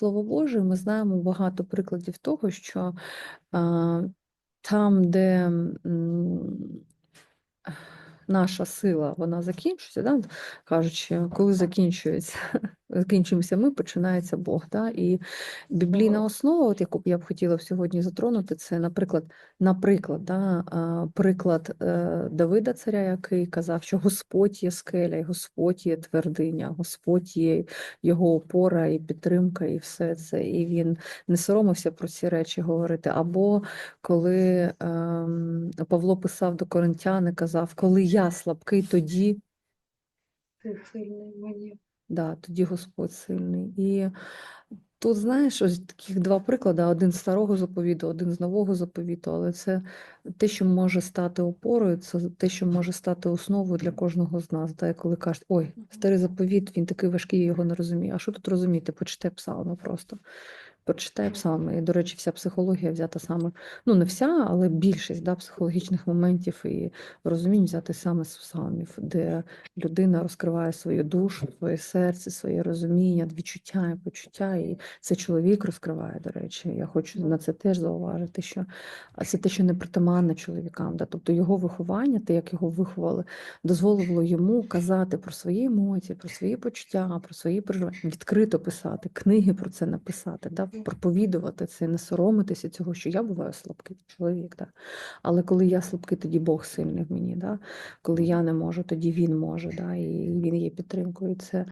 Слово Боже, ми знаємо багато прикладів того, що там, де наша сила вона закінчується, да? кажучи, коли закінчується, закінчуємося ми, починається Бог. Да? І біблійна основа, от яку б я б хотіла сьогодні затронути, це, наприклад, наприклад, да? приклад е, Давида, царя, який казав, що Господь є скеля, і Господь є твердиня, Господь є його опора і підтримка, і все це. І він не соромився про ці речі говорити. Або коли ем, Павло писав до коринтян і казав, коли я слабкий, тоді, Ти сильний мені. Да, тоді Господь сильний. І тут, знаєш, ось таких два приклади: один з старого заповіту, один з нового заповіту, але це те, що може стати опорою, це те, що може стати основою для кожного з нас. Да? Коли кажуть, ой, старий заповіт, він такий важкий, я його не розумію. А що тут розуміти? Почте псалми просто. Почитай псалми. І, до речі, вся психологія взята саме, ну не вся, але більшість да, психологічних моментів і розумінь взяти саме з псалмів, де людина розкриває свою душу, своє серце, своє розуміння, відчуття і почуття. І це чоловік розкриває, до речі. Я хочу на це теж зауважити, що це те, що не притаманне чоловікам. Да? Тобто його виховання, те, як його виховали, дозволило йому казати про свої емоції, про свої почуття, про свої переживання, відкрито писати, книги про це написати, да? Проповідувати це, не соромитися цього, що я буваю слабкий чоловік. Да? Але коли я слабкий, тоді Бог сильний в мені. Да? Коли я не можу, тоді він може, да? і він є підтримкою. Це